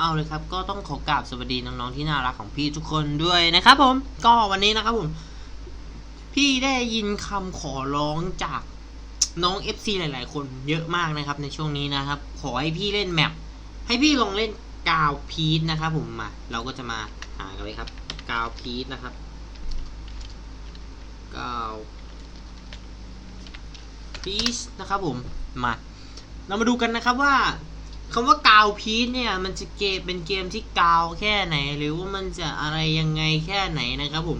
เอาเลยครับ ก็ต้องขอกราบสวัสดีน้องๆที่น่ารักของพี่ทุกคนด้วยนะครับผม ก็วันนี้นะครับผม พี่ได้ยินคำขอร้องจากน้อง FC หลาย ๆ คนเยอะมากนะครับ ในช่วงนี้นะครับ ขอให้พี่เล่นแมปให้พี่ลองเล่นกาวพีทนะครับผมมา เราก็จะมาหากันเลยครับ กาวพีทนะครับ กาวพีชนะครับผมมา เรามาดูกันนะครับว่า คำว่ากาวพีชเนี่ยมันจะเกมเป็นเกมที่กาวแค่ไหน หรือว่ามันจะอะไรยังไงแค่ไหนนะครับผม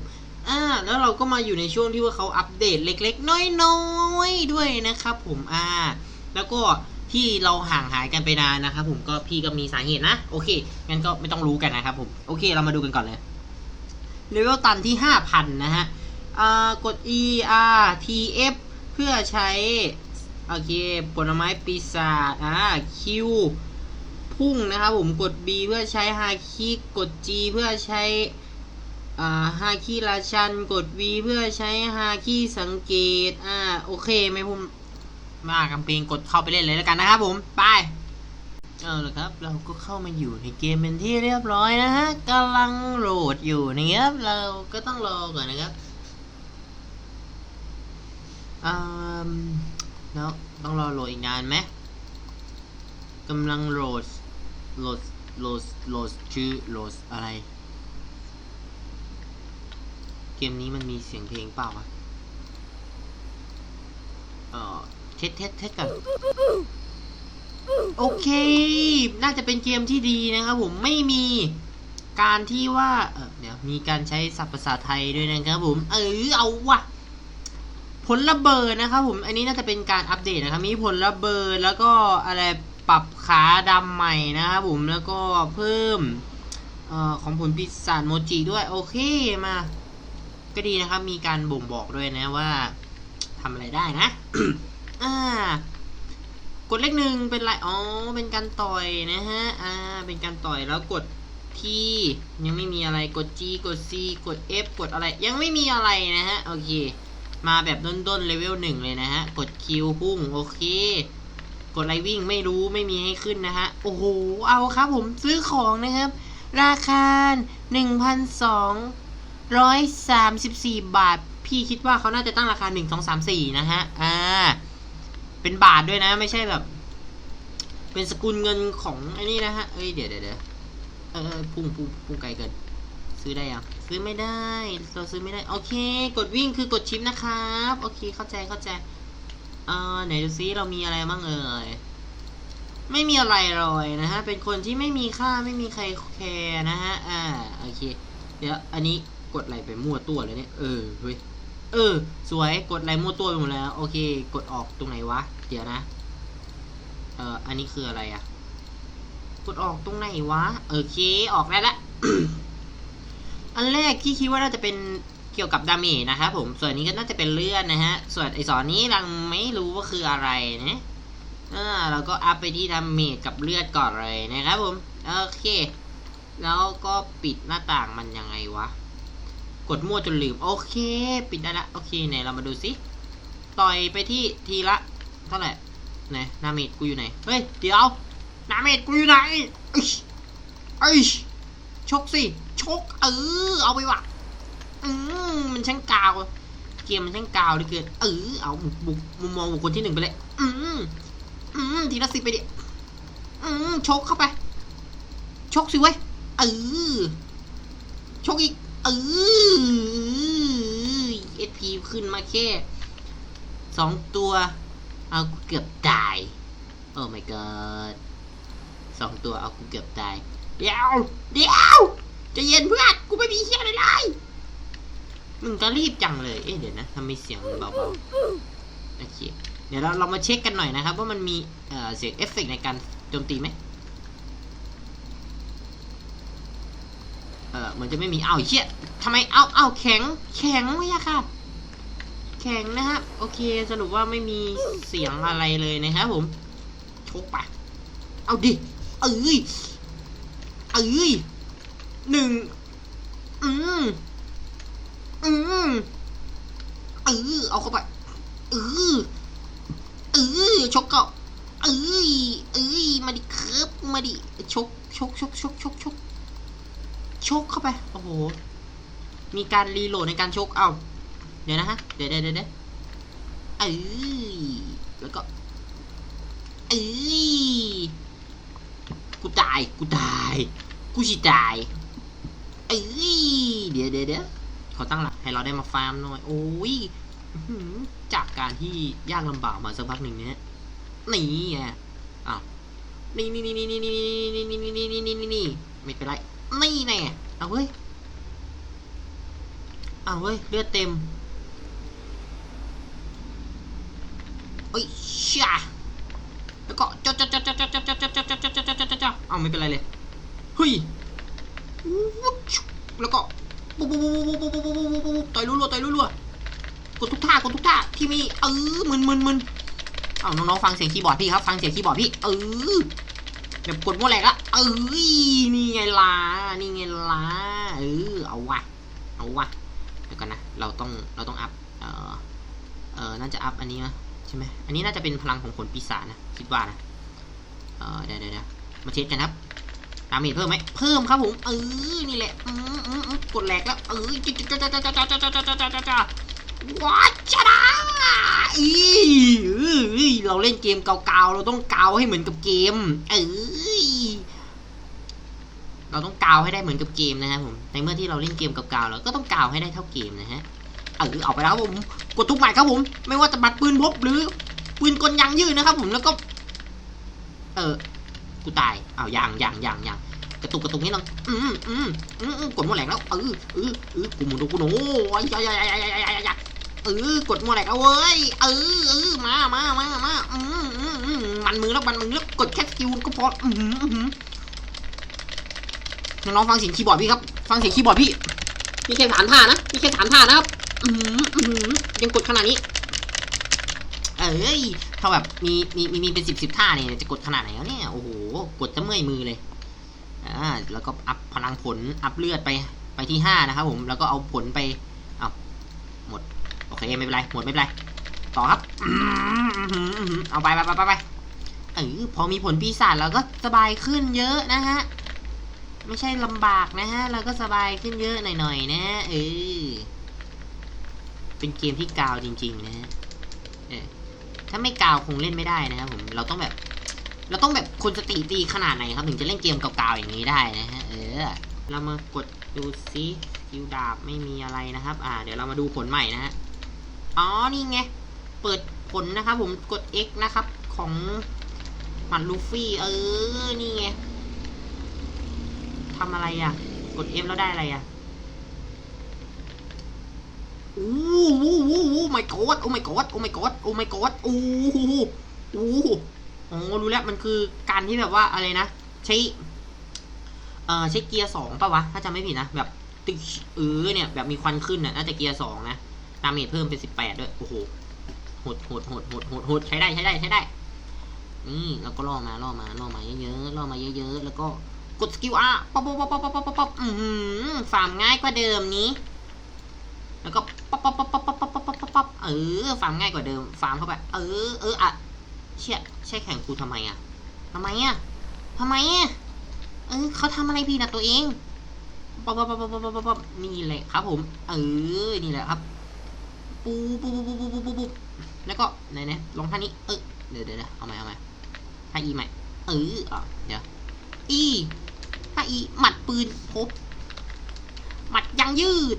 อ่าแล้วเราก็มาอยู่ในช่วงที่ว่าเขาอัปเดตเล็ก ๆ น้อยๆด้วยนะครับผมอ่าแล้วก็ที่เราห่างหายกันไปนานนะครับผมก็พี่ก็มีสาเหตุนะ โอเคงั้นก็ไม่ต้องรู้กันนะครับผมโอเคเรามาดูกันก่อนเลยเลเวลตันที่ 5,000 นะฮะอ่ากด E R T F เพื่อใช้ โอเค ผลไม้ปีศาจ อ่า Q พุ่งนะครับผม กด B เพื่อใช้ฮาคิกด G เพื่อใช้ อ่า ฮาคิราชัน กด V เพื่อใช้ฮาคิสังเกต อ่า โอเคไหม่พูดมากำเพลงกดเข้าไปเล่นเลยแล้วกันนะครับผม ไป เอาละครับ เราก็เข้ามาอยู่ในเกมเป็นที่เรียบร้อยนะฮะกำลังโหลดอยู่นะครับ เราก็ต้องรอก่อนนะครับอืม แล้วต้องรอโหลดอีกนานไหมกำลังโหลดโหลดโหลดโหลดชื่อโหลดอะไร เกมนี้มันมีเสียงเพลงเปล่าวะเออเทสเทสเทสกันโอเค น่าจะเป็นเกมที่ดีนะครับผมไม่มีการที่ว่า เออเดี๋ยวมีการใช้ศัพท์ภาษาไทยด้วยนะครับผม เออเอาวะ ผลระเบิดนะครับผมอันนี้น่าจะเป็นการอัปเดตนะครับมีผลระเบิดแล้วก็อะไรปรับขาดำใหม่นะครับผมแล้วก็เพิ่มออของผลปีศาจโมจิด้วยโอเคมา ก็ดีนะครับ มีการบ่งบอกด้วยนะว่าทำอะไรได้นะอ่ากดเลขหนึ่งเป็นไรอ๋อเป็นการต่อยนะฮะอ่าเป็นการต่อยแล้วกดที่ยังไม่มีอะไรกด G กด C กด F กดอะไร ยังไม่มีอะไรนะฮะโอเค มาแบบด้นๆเลเวลหนึ่งเลยนะฮะ กดคิวพุ่งโอเค กดไรวิ่งไม่รู้ไม่มีให้ขึ้นนะฮะ โอ้โห เอาครับผมซื้อของนะครับ ราคา 1,234 บาท พี่คิดว่าเขาน่าจะตั้งราคา 1 2 3 4 นะฮะ อ่า เป็นบาทด้วยนะ ไม่ใช่แบบ เป็นสกุลเงินของไอ้นี่นะฮะ เอ้ย เดี๋ยวเดี๋ยวเดี๋ยวเออพุ่งพุ่งพุ่งไกลเกิน ซื้อได้ยังซื้อไม่ได้เราซื้อไม่ได้โอเค กดวิ่งคือกดชิปนะครับโอเคเข้าใจเข้าใจเอ่อไหนดูซิเรามีอะไรบ้างเอ่ยไม่มีอะไรเลยนะฮะเป็นคนที่ไม่มีค่าไม่มีใครแคร์นะฮะอ่าโอเค เดี๋ยวอันนี้กดอะไรไปมั่วตัวเลยเนี่ยเออเฮ้ยเออ สวยกดอะไรมั่วตัวไปหมดแล้วโอเค กดออกตรงไหนวะเดี๋ยวนะเอ่ออันนี้คืออะไรอะกดออกตรงไหนวะโอเคออกได้ละ อันแรกที่คิดว่าน่าจะเป็นเกี่ยวกับดาเมจนะครับผมส่วนนี้ก็น่าจะเป็นเลือดนะฮะ ส่วนไอสอนนี้เราไม่รู้ว่าคืออะไรนะอ่าเราก็อัพไปที่ดาเมจกับเลือดก่อนเลยนะครับผมโอเค แล้วก็ปิดหน้าต่างมันยังไงวะกดมั่วจนลืมโอเค ปิดได้ละโอเคไหนเรามาดูซิต่อยไปที่ทีละเท่าไหร่ไหนดาเมจกูอยู่ไหนเฮ้ยเดี๋ยวดาเมจกูอยู่ไหนเอ้ยเอ้ยชกสิ ชกเออเอาไปวะอืมมันช่างกาวเกมมันช่างกาวเลยเกินเออเอาบุกมุมมองบุคคลที่หนึ่งไปเลยอืมอืมทีละสิบไปดิอืมชกเข้าไป ชกสิเว้ยเออชกอีกเออเอสพีขึ้นมาแค่สองตัว เอาเกือบตาย โอ้ my god สองตัวเอากูเกือบตาย เดี๋ยว เดี๋ยว จะเย็นเพื่อนกูไม่มีเฮียอะไรเลยมึงก็รีบจังเลย เอ๊ะเดี๋ยวนะทำไมเสียงมันเบาๆโอเคเดี๋ยวเราเรามาเช็คกันหน่อยนะครับ ว่ามันมีเอ่อเสียงเอฟเฟกต์ในการโจมตีไหมเออเหมือนจะไม่มีเอ้าเชี่ยทำไมเอาเอาแข็ง แข็งไม่อะค่ะ แข็งนะครับโอเคสรุปว่าไม่มีเสียงอะไรเลยนะครับผมชกไปเอาดิเอ้ยเอ้ย หนึ่งอืมอืมเออเอาเข้าไปเออเออชกเกาเอ้ยเอ้ยมาดิครับมาดิชกชกชกชกชกชกชกเข้าไปโอ้โหมีการรีโหลดในการชกเอาเดี๋ยวนะฮะเดี๋ยวเดี๋ยวเดี๋ยวเด้ยเอ้ยแล้วก็เอ้ยกูตายกูตายกูชิตาย เอ้ยเดี๋ยวเดี๋ยวเดี๋ยวเขาตั้งหลักให้เราได้มาฟาร์มหน่อย โอ้ยจากการที่ยากลำบากมาสักพักหนึ่งเนี้ยนี่ไงอ้าวนี่นี่นี่นี่นี่นี่นี่นี่นี่นี่นี่นี่นี่ไม่เป็นไรนี่แน่เอาเว้ยเอาเว้ยเลือดเต็มเอ้ยช่าแล้วก็จ้าจ้าจ้าจ้าจ้าจ้าจ้าจ้าจ้าจ้าจ้าจ้าจ้าจ้าจ้าเอาไม่เป็นไรเลยเฮ้ยวุ้ช แล้วก็ปุ๊บปุ๊บปุ๊บปุ๊บปุ๊บปุ๊บปุ๊บปุ๊บปุ๊บต่อยรัวๆต่อยรัวๆกดทุกท่ากดทุกท่าที่มีเออมึนมึนมึนเอาน้องๆฟังเสียงคีย์บอร์ดพี่ครับฟังเสียงคีย์บอร์ดพี่เออแบบกดมั่วแหลกละเอ้ยนี่ไงล่ะนี่ไงล่ะเออเอาวะเอาวะเดี๋ยวกันนะเราต้องเราต้องอัพเออเออน่าจะอัพอันนี้นะใช่ไหมอันนี้น่าจะเป็นพลังของผลปีศาจนะคิดว่านะเออเดี๋ยวเดี๋ยวเดี๋ยวมาเช็คกันครับ ดาเมจเพิ่มไหมเพิ่มครับผมเออนี่แหละอืมอืมอืมกดแหลกแล้วเออจ้าจ้าจ้าจ้าจ้าจ้าจ้าจ้าจ้าจ้าจ้าว้าจ้าอีอเราเล่นเกมเก่าๆเราต้องเกาให้เหมือนกับเกมเออเราต้องเกาให้ได้เหมือนกับเกมนะครับผมในเมื่อที่เราเล่นเกมเก่าๆเราก็ต้องเกาให้ได้เท่าเกมนะฮะเออเอาไปแล้วผมกดทุกหมายครับผม ไม่ว่าจะบัตรปืนพกหรือปืนกลยางยืดนะครับผมแล้วก็ เออ กูตายอ้าวยังยังยังยังกระตุกกระตุกนิดนึงอืมอืมอืมอืมกดมัวแหลกแล้วเออเออเออกูหมุนดูกูหนูโอ้ยยายยายยายยายยายยายเออกดมัวแหลกเอาเว้ยเออเออมามามามาอืมอืมอืมมันมือแล้วมันมือแล้วกดแค่สกิลก็พออืมอืมน้องฟังเสียงคีย์บอร์ดพี่ครับฟังเสียงคีย์บอร์ดพี่นี่แค่ฐานท่านะนี่แค่ฐานท่านะครับอืมอืมยังกดขนาดนี้ เอ้ย ถ้าแบบมีมีมีมีเป็นสิบสิบท่าเนี่ยจะกดขนาดไหนแล้วเนี่ยโอ้โหกดจะเมื่อยมือเลยอ่าแล้วก็อัพพลังผลอัพเลือดไปไปที่ห้านะครับผมแล้วก็เอาผลไปเอาหมดโอเคไม่เป็นไรหมดไม่เป็นไรต่อครับเอาไปไปไปไปไปเออพอมีผลปีศาจเราก็สบายขึ้นเยอะนะฮะไม่ใช่ลำบากนะฮะเราก็สบายขึ้นเยอะหน่อยๆนะเออเป็นเกมที่กาวจริง ๆ นะฮะเออ ถ้าไม่กาวคงเล่นไม่ได้นะครับผมเราต้องแบบ เราต้องแบบคนสติตีขนาดไหนครับ ถึงจะเล่นเกมก่าๆอย่างนี้ได้นะฮะเออ เรามากดดูซิคิวดาบไม่มีอะไรนะครับ อ่า เดี๋ยวเรามาดูผลใหม่นะฮะอ๋อนี่ไงเปิดผลนะครับ ผมกด X นะครับ ของหมัดลูฟี่ เออ นี่ไงทำอะไรอะ กด F แล้วได้อะไรอะ อู้วู้วู้วู้ my god โอ้ my god โอ้ my god โอ้ my god อู้หูอู้หูอ๋อรู้แล้วมันคือการที่แบบว่าอะไรนะ ใช้เอ่อใช้เกียร์สองป่าวะ ถ้าจำไม่ผิดนะ แบบตึกเออเนี่ย แบบมีควันขึ้นน่ะน่าจะเกียร์สองนะดาเมจเพิ่มเป็นสิบแปดด้วยโอ้โหโหดโหดโหดโหดโหดหดใช้ได้ใช้ได้ใช้ได้นี่แล้วก็ล่อมาล่อมาล่อมาเยอะๆล่อมาเยอะๆแล้วก็กดสกิลอะป๊อปป๊อปป๊อปป๊อปป๊อปป๊อปป๊อปอือหือฟาร์มง่ายกว่าเดิมนี้ แล้วก็ ป๊อปป๊อปป๊อปป๊อปป๊อปป๊อปป๊อปป๊อปป๊อปเออฟาร์มง่ายกว่าเดิมฟาร์มเข้าไป เออเอออะเชี่ยใช่แข่งกูทำไมอะทำไมอะทำไมอะเออเขาทำอะไรพี่นะตัวเองป๊อปป๊อปป๊อปป๊อปป๊อปป๊อปป๊อปนี่แหละครับ ผม เออนี่แหละครับ ปูปูปูปูปูปูปูปูแล้วก็ไหนไหนลองท่านี้เออเดี๋ยวเดี๋ยวเอาใหมเอาใหมท่าอีใหม่เอออะเดี๋ยวอีท่าอีหมัดปืนพบหมัดยังยืด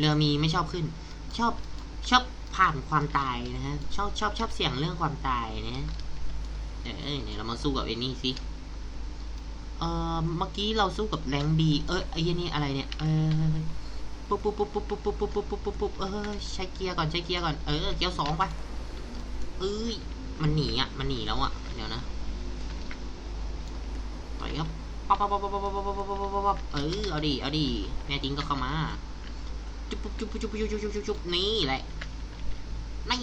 เรือมีไม่ชอบขึ้น ชอบชอบผ่านความตายนะฮะ ชอบชอบชอบเสี่ยงเรื่องความตายนะฮะเออเนี่ยวเรามาสู้กับไอ้นี่สิเออเมื่อกี้เราสู้กับแรงบีเออไอ้ยี่นี่อะไรเนี่ย เออปุ๊บปุ๊บปุ๊บปุ๊บปุ๊บปุ๊บปุ๊บปุ๊บปุ๊บปุ๊บปุ๊บเออใช้เกียร์ก่อนใช้เกียร์ก่อน เออ เกียร์สองไปเอ้ย มันหนีอะ มันหนีแล้วอะ เดี๋ยวนะต่อยครับปั๊บปั๊บปั๊บปั๊บปั๊บปั๊บปั๊บปั๊บปั๊บปั๊บเออ เอาดิ เอาดิแน่จริงก็เข้ามา จุ๊บจุ๊บจุ๊บจุ๊บจุ๊บจุ๊บจุ๊บจุ๊บนี่แหละนี่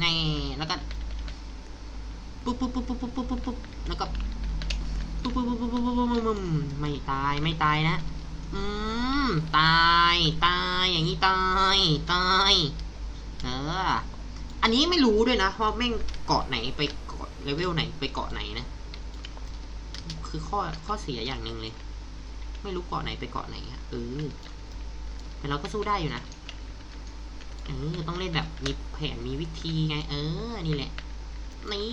แน่แล้วก็ปุ๊บปุ๊บปุ๊บปุ๊บปุ๊บปุ๊บปุ๊บแล้วก็ปุ๊บปุ๊บปุ๊บปุ๊บปุ๊บปุ๊บปุ๊บไม่ตายไม่ตายนะอืมตายตายอย่างนี้ตายตายเอออันนี้ไม่รู้ด้วยนะว่าแม่งเกาะไหนไปเกาะเลเวลไหนไปเกาะไหนนะ คือข้อข้อเสียอย่างหนึ่งเลย ไม่รู้เกาะไหนไปเกาะไหนอะเออ แต่เราก็สู้ได้อยู่นะเออต้องเล่นแบบมีแผนมีวิธีไง เออ นี่แหละ นี่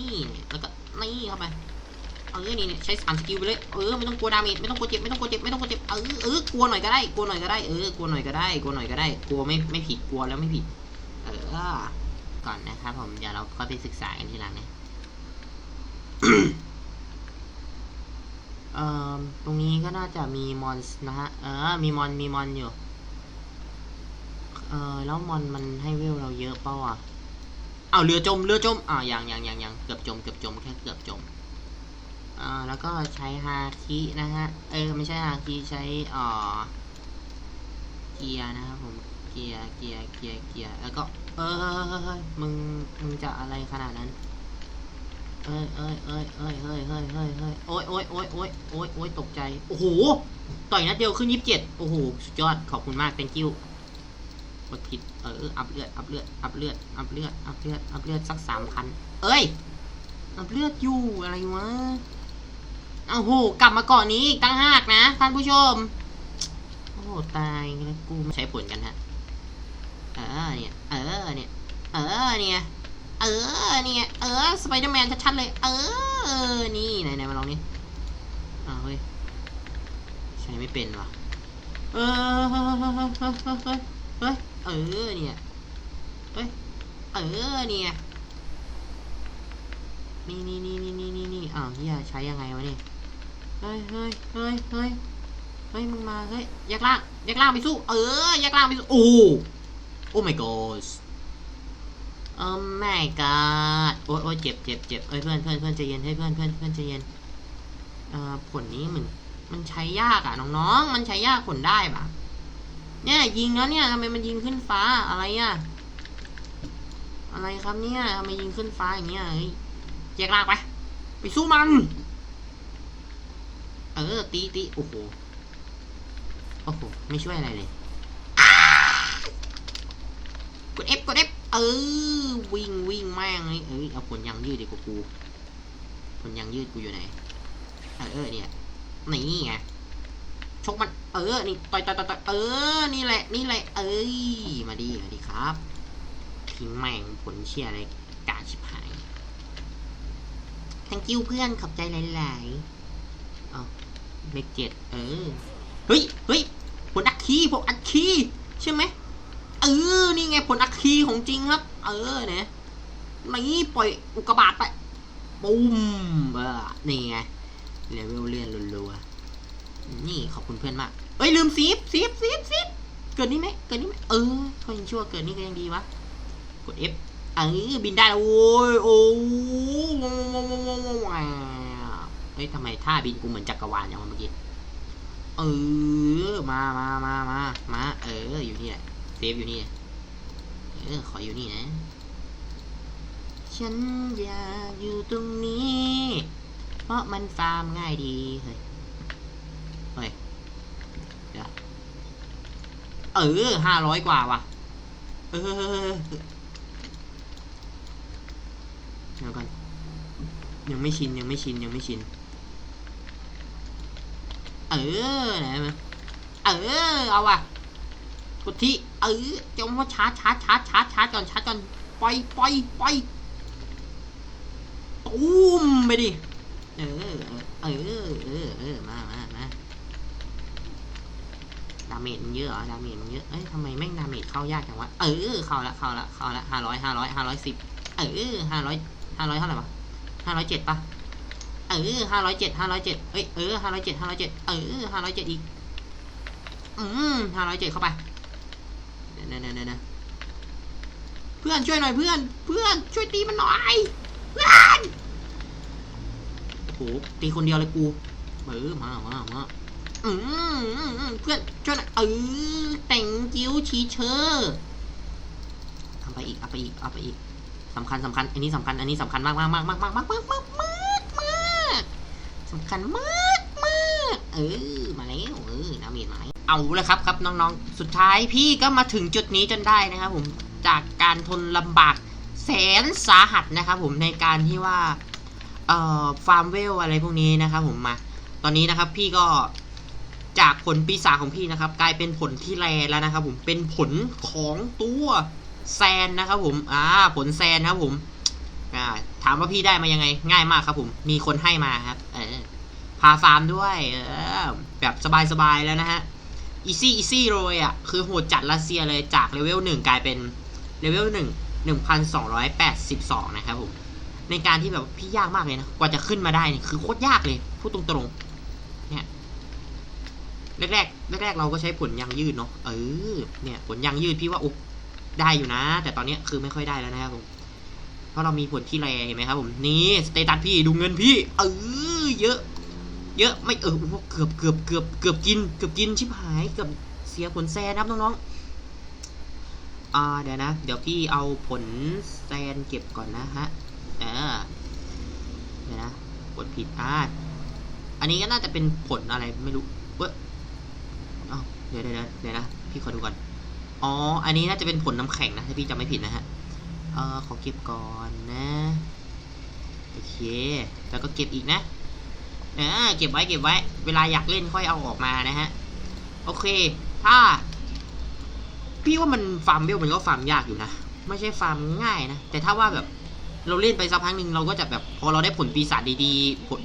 แล้วก็นี่เข้าไปเออนี่เนี่ยใช้สามสกิลไปเลย เออไม่ต้องกลัวดาเมจไม่ต้องกลัวเจ็บไม่ต้องกลัวเจ็บไม่ต้องกลัวเจ็บ เออเออกลัวหน่อยก็ได้ กลัวหน่อยก็ได้ เออกลัวหน่อยก็ได้ กลัวหน่อยก็ได้ กลัวไม่ไม่ผิด กลัวแล้วไม่ผิด เออ ก่อนนะครับผมเดี๋ยวเราก็ไปศึกษากันทีหลังนะเอ่อตรงนี้ก็น่าจะมีมอนส์นะฮะ เออ มีมอน มีมอนอยู่ เออแล้วมอนมันให้เวลเราเยอะเปล่าวะอ้าวเรือจมเรือจมอ้าวยังยังยังยังเกือบจมเกือบจมแค่เกือบจมอ่าแล้วก็ใช้ฮาคินะฮะเออไม่ใช่ฮาคิใช้อ่อเกียร์นะครับผมเกียร์เกียร์เกียร์เกียร์แล้วก็เออเฮ้ยเฮ้ยเฮ้ยมึงมึงจะอะไรขนาดนั้นเอ้ยเอ้ยเอ้ยเอ้ยเฮ้ยเฮ้ยเฮ้ยเฮ้ยโอ้ยโอ้ยโอ้ยโอ้ยโอ้ยโอ้ยตกใจ โอ้โห ต่อยนัดเดียวขึ้นยี่สิบเจ็ดโอ้โห สุดยอด ขอบคุณมาก thank you ดผิด เออ อัพเลือด อัพเลือด อัพเลือด อัพเลือด อัพเลือด อัพเลือดสักสามพัน เอ้ย อัพเลือดอยู่อะไรวะโอ้โห กลับมาเกาะนี้อีกตั้งหากนะ ท่านผู้ชม โอ้ตายแล้วกูไม่ใช้ผลกันฮะ เออเนี่ย เออเนี่ย เออเนี่ย เออเนี่ย เออ สไปเดอร์แมนชัดๆเลย เออ นี่ไหนไหนมาลองนี่อ้าวเฮ้ย ใช้ไม่เป็นวะเออ เฮ้ย เออเนี่ย เฮ้ย เออเนี่ย นี่นี่นี่นี่นี่นี่นี่อ้าวเฮียใช้ยังไงวะเนี่ย เฮ้ยเฮ้ยเฮ้ยเฮ้ยเฮ้ยมึงมา เฮ้ยแยกล่างแยกล่างไปสู้ เออแยกล่างไปสู้ โอ้ โอ้ my god โอ้ my god โอ้ยโอ้ยเจ็บเจ็บเจ็บเอ้ยเพื่อนเพื่อนเพื่อนใจเย็นให้ยเพื่อนเพื่อนเพื่อนใจเย็นอ่อผลนี้มัน มันใช้ยากอะน้องๆ มันใช้ยากผลได้ปะ เนี่ยยิงแล้วเนี่ยทำไมมันยิงขึ้นฟ้าอะไรอะ อะไรครับเนี่ยทำไมยิงขึ้นฟ้าอย่างเงี้ยเฮ้ยแยกลากไป ไปสู้มัน เออตีตีโอ้โห โอ้โห ไม่ช่วยอะไรเลย กด F กด F เออ วิ่งวิ่งแม่งเลยเอ้ยเอาผลยางยืดดีกว่ากูผลยางยืดกูอยู่ไหน เออเนี่ย นี่ไง ชกมัน เออ นี่ต่อยต่อยต่อยต่อเออ นี่แหละ นี่แหละ เอ้ย มาดีมาดีครับทิ้งแม่งผลเชียอะไรกาชิบหาย thank you เพื่อน ขอบใจหลายๆเอาเลขเจ็ด เออ เฮ้ย เฮ้ย ผลอัคคีผลอัคคีใช่ไหม เออ นี่ไงผลอัคคีของจริงครับ เออเนี่ยนี่ปล่อยอุกกาบาตไป ปุ้มเออนี่ไงเลเวลเลื่อนรัวๆ นี่ขอบคุณเพื่อนมาก เอ้ยลืมซีฟซีฟซีฟซีฟเกิดนี่ไหมเกิดนี่ไหมเออเขายังชั่วเกิดนี่ก็ยังดีวะ กด F เออบินได้แล้วโอ้ยโอ้ว้าวเฮ้ยทำไมท่าบินกูเหมือนจักรวาลอย่างเมื่อกี้ เออ มามามามามา เออ อยู่นี่แหละเซฟอยู่นี่ เออ ขออยู่นี่นะ ฉันอยากอยู่ตรงนี้ เพราะมันฟาร์มง่ายดี เฮ้ย เฮ้ยเดี๋ยวเออห้าร้อยกว่าว่ะ เออเดี๋ยวก่อนยังไม่ชินยังไม่ชินยังไม่ชิน เออไหนมาเออเอาว่ะกดที่เออจงว่าชาร์จชาร์จชาร์จชาร์จชาร์จก่อนชาร์จก่อนปล่อยปล่อยปล่อยตุ้มไปดิเออเออเออเออมามา ดาเมจมันเยอะเหรอดาเมจมันเยอะเอ้ยทำไมแม่งดาเมจเข้ายากจังวะเออเข้าละเข้าละเข้าละห้าร้อยห้าร้อยห้าร้อยสิบเออห้าร้อยห้าร้อยเท่าไหร่วะห้าร้อยเจ็ดปะเออห้าร้อยเจ็ดห้าร้อยเจ็ดเอ้ยเออห้าร้อยเจ็ดห้าร้อยเจ็ดเออห้าร้อยเจ็ดอีกอืมห้าร้อยเจ็ดเข้าไปเดี๋ยวเดี๋ยวเดี๋ยวเพื่อนช่วยหน่อยเพื่อน เพื่อนช่วยตีมันหน่อยเพื่อนโอ้โหตีคนเดียวเลยกูเออมามามา อืมเพื่อนช่วยหน่อยเออแต่งกิ้วชีเชอร์ทำไปอีกเอาไปอีกเอาไปอีกสำคัญสำคัญอันนี้สำคัญอันนี้สำคัญมากมากมากมากมากมากมากมากมากมากสำคัญมากมากเออมาแล้วเออน้ำเมียนมาเอาเลยครับครับน้องๆ สุดท้ายพี่ก็มาถึงจุดนี้จนได้นะครับผมจากการทนลำบากแสนสาหัสนะครับผมในการที่ว่าเอ่อฟาร์มเวลอะไรพวกนี้นะครับผมมา ตอนนี้นะครับพี่ก็ จากผลปีศาจของพี่นะครับ กลายเป็นผลที่แรแล้วนะครับ ผมเป็นผลของตัวแซนนะครับ ผมอ่าผลแซนครับผมอ่าถามว่าพี่ได้มายังไง ง่ายมากครับ ผมมีคนให้มาครับ เออพาฟาร์มด้วยเออแบบสบายๆแล้วนะฮะอีซี่อีซี่เลยอะคือโหดจัดรัสเซียเลยจากเลเวลหนึ่งกลายเป็นเลเวลหนึ่งหนึ่งพันสองร้อยแปดสิบสองนะครับผมในการที่แบบพี่ยากมากเลยนะ กว่าจะขึ้นมาได้นี่คือโคตรยากเลย พูดตรงๆ เนี่ย แรกๆแรกๆเราก็ใช้ผลยางยืดเนาะเออเนี่ยผลยางยืดพี่ว่าโอ้ได้อยู่นะ แต่ตอนนี้คือไม่ค่อยได้แล้วนะครับผมเพราะเรามีผลที่แรเห็นไหมครับผมนี่สเตตัสพี่ดูเงินพี่เออเยอะ เยอะไม่เออเกือบเกือบเกือบเกือบกินเกือบกินชิบหายเกือบเสียผลแซนะครับน้องๆอ่าเดี๋ยวนะ เดี๋ยวพี่เอาผลแซนเก็บก่อนนะฮะเออเดี๋ยวนะกดผิดอ่าอันนี้ก็น่าจะเป็นผลอะไรไม่รู้เว้ย เดี๋ยวเดี๋ยวเดี๋ยวนะพี่ขอดูก่อน อ๋อ อันนี้น่าจะเป็นผลน้ำแข็งนะถ้าพี่จำไม่ผิดนะฮะ เออขอเก็บก่อนนะ โอเค แล้วก็เก็บอีกนะเออเก็บไว้เก็บไว้ เวลาอยากเล่นค่อยเอาออกมานะฮะ โอเค ถ้า พี่ว่ามันฟาร์มเบลมันก็ฟาร์มยากอยู่นะ ไม่ใช่ฟาร์มง่ายนะ แต่ถ้าว่าแบบเราเล่นไปสักพักหนึ่งเราก็จะแบบพอเราได้ผลปีศาจดีๆผล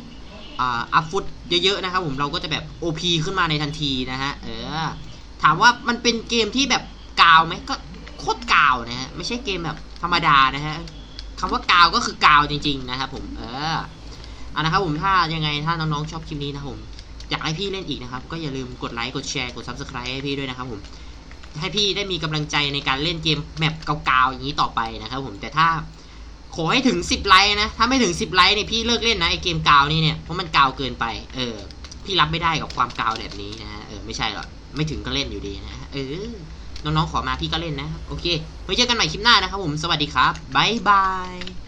อ่าอัพฟุตเยอะๆนะครับผมเราก็จะแบบ OP ขึ้นมาในทันทีนะฮะ เออ ถามว่ามันเป็นเกมที่แบบกาวไหมก็โคตรกาวนะฮะ ไม่ใช่เกมแบบธรรมดานะฮะคำว่ากาวก็คือกาวจริง ๆ นะครับผม เออเอานะครับผมถ้ายังไงถ้าน้องๆชอบคลิปนี้นะผมอยากให้พี่เล่นอีกนะครับ ก็อย่าลืมกดไลค์กดแชร์กด Subscribe ให้พี่ด้วยนะครับผมให้พี่ได้มีกำลังใจในการเล่นเกมแมปเก่าๆอย่างนี้ต่อไปนะครับผมแต่ถ้า ขอให้ถึง 10 ไลค์นะ ถ้าไม่ถึง 10 ไลค์เนี่ยพี่เลิกเล่นนะไอเกมกาวนี่เนี่ย เพราะมันกาวเกินไป เออ พี่รับไม่ได้กับความกาวแบบนี้นะ เออ ไม่ใช่หรอก ไม่ถึงก็เล่นอยู่ดีนะ เออ น้องๆ ขอมาพี่ก็เล่นนะ โอเค ไว้เจอกันใหม่คลิปหน้านะครับผม สวัสดีครับ บ๊ายบาย